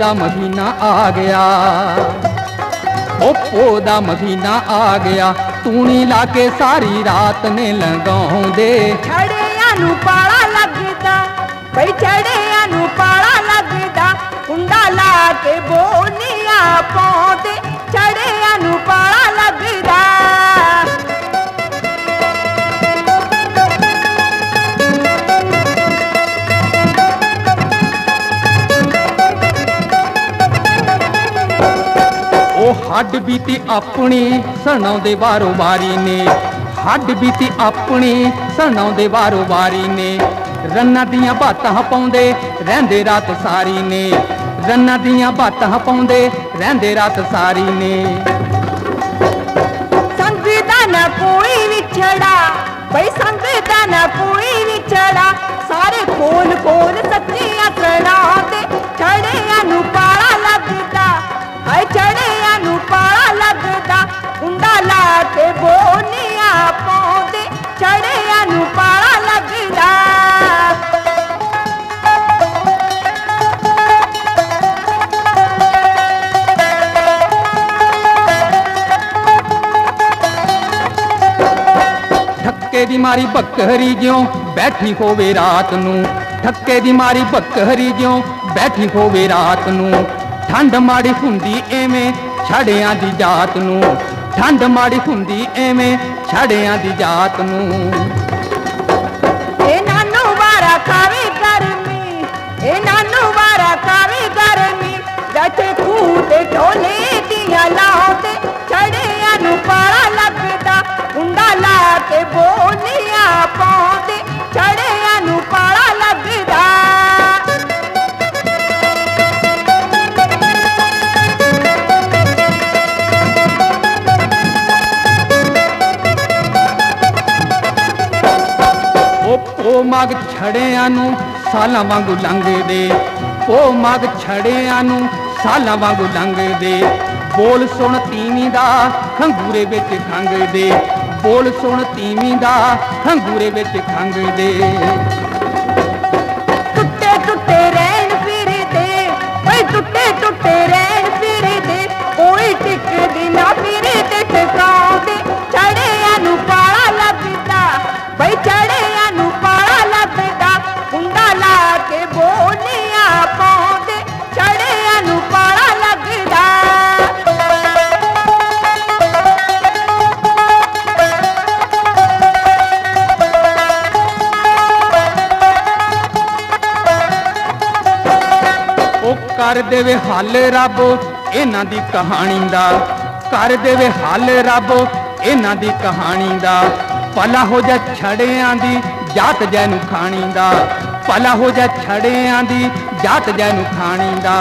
ਦਾ ਮਹੀਨਾ ਆ ਗਿਆ। ਉਹ ਪੋ ਦਾ ਮਹੀਨਾ ਆ ਗਿਆ। ਤੂਣੀ ਲਾ ਕੇ ਸਾਰੀ ਰਾਤ ਨੇ ਲੰਗਾਉਂਦੇ ਛੜਿਆਂ ਨੂੰ ਪਾਲਾ ਲੱਗਦਾ, ਬਈ ਛੜਿਆਂ ਨੂੰ ਪਾਲਾ ਲੱਗਦਾ, ਕੁੰਡਾ ਲਾ ਕੇ ਬੋਨੀਆਂ ਹੱਡ ਬੀਤੀ ਆਪਣੀ ਸਣਾਉਂਦੇ ਵਾਰੋ ਵਾਰੀ ਨੇ। ਹੱਡ ਬੀਤੀ ਆਪਣੀ ਸਣਾਉਂਦੇ ਵਾਰੋ ਵਾਰੀ ਨੇ। ਰੰਨਾਂ ਦੀਆਂ ਬਾਤਾਂ ਪਾਉਂਦੇ ਰਹਿੰਦੇ ਰਾਤ ਸਾਰੀ ਨੇ। ਰੰਨਾਂ ਦੀਆਂ ਬਾਤਾਂ ਪਾਉਂਦੇ ਰਹਿੰਦੇ ਰਾਤ ਸਾਰੀ ਨੇ। ਸੰਗ ਦਾ ਨਾ ਕੋਈ ਵਿਛੜਾ ਬਈ ਸੰਗ ਦਾ ਨਾ ਕੋਈ ਵਿਛੜਾ ਸਾਰੇ ਕੋਲ ਕੋਲ ਠੱਕੇ ਦੀ ਮਾਰੀ ਬੱਕਰੀ ਜਿਉਂ ਬੈਠੀ ਹੋਵੇ ਰਾਤ ਨੂੰ, ਠੱਕੇ ਦੀ ਮਾਰੀ ਬੱਕਰੀ ਜਿਉਂ ਬੈਠੀ ਹੋਵੇ ਰਾਤ ਨੂੰ। ਠੰਡ ਮਾੜੀ ਹੁੰਦੀ ਐਵੇਂ ਛੜਿਆਂ ਦੀ ਜਾਤ ਨੂੰ, ਠੰਡ ਮਾੜੀ ਹੁੰਦੀ ਐਵੇਂ ਛੜਿਆਂ ਦੀ ਜਾਤ ਨੂੰ। ਕੁੰਡਾ ਬੋਲੀਆਂ ਪਾਉਂਦੇ ਛੜਿਆਂ ਨੂੰ ਪਾਲਾ ਲੱਗਦਾ ਉਹ ਮਗ ਛੜਿਆਂ ਨੂੰ ਸਾਲਾਂ ਵਾਂਗੂ ਲੰਘਦੇ, ਉਹ ਮਗ ਛੜਿਆਂ ਨੂੰ ਸਾਲਾਂ ਵਾਂਗੂ ਲੰਘਦੇ। ਬੋਲ ਸੁਣ ਤੀਵੀਂ ਦਾ ਖੰਗੂਰੇ ਵਿੱਚ ਖੰਗਦੇ ਬੋਲ ਸੁਣ ਤੀਵੀਂ ਦਾ ਖੰਗੂਰੇ ਵਿੱਚ ਖੰਗਦੇ ਦੇ ਕਰ ਦੇਵੇ ਹੱਲ ਰੱਬ ਇਹਨਾਂ ਦੀ ਕਹਾਣੀ ਦਾ। ਕਰ ਦੇਵੇ ਹੱਲ ਰੱਬ ਇਹਨਾਂ ਦੀ ਕਹਾਣੀ ਦਾ। ਭਲਾ ਹੋ ਜਾ ਛੜਿਆਂ ਦੀ ਜਾਤ ਜੈ ਨੂੰ ਖਾਣੀ ਦਾ। ਭਲਾ ਹੋ ਜਾ ਛੜਿਆਂ ਦੀ ਜਾਤ ਜੈ ਨੂੰ ਖਾਣੀ ਦਾ।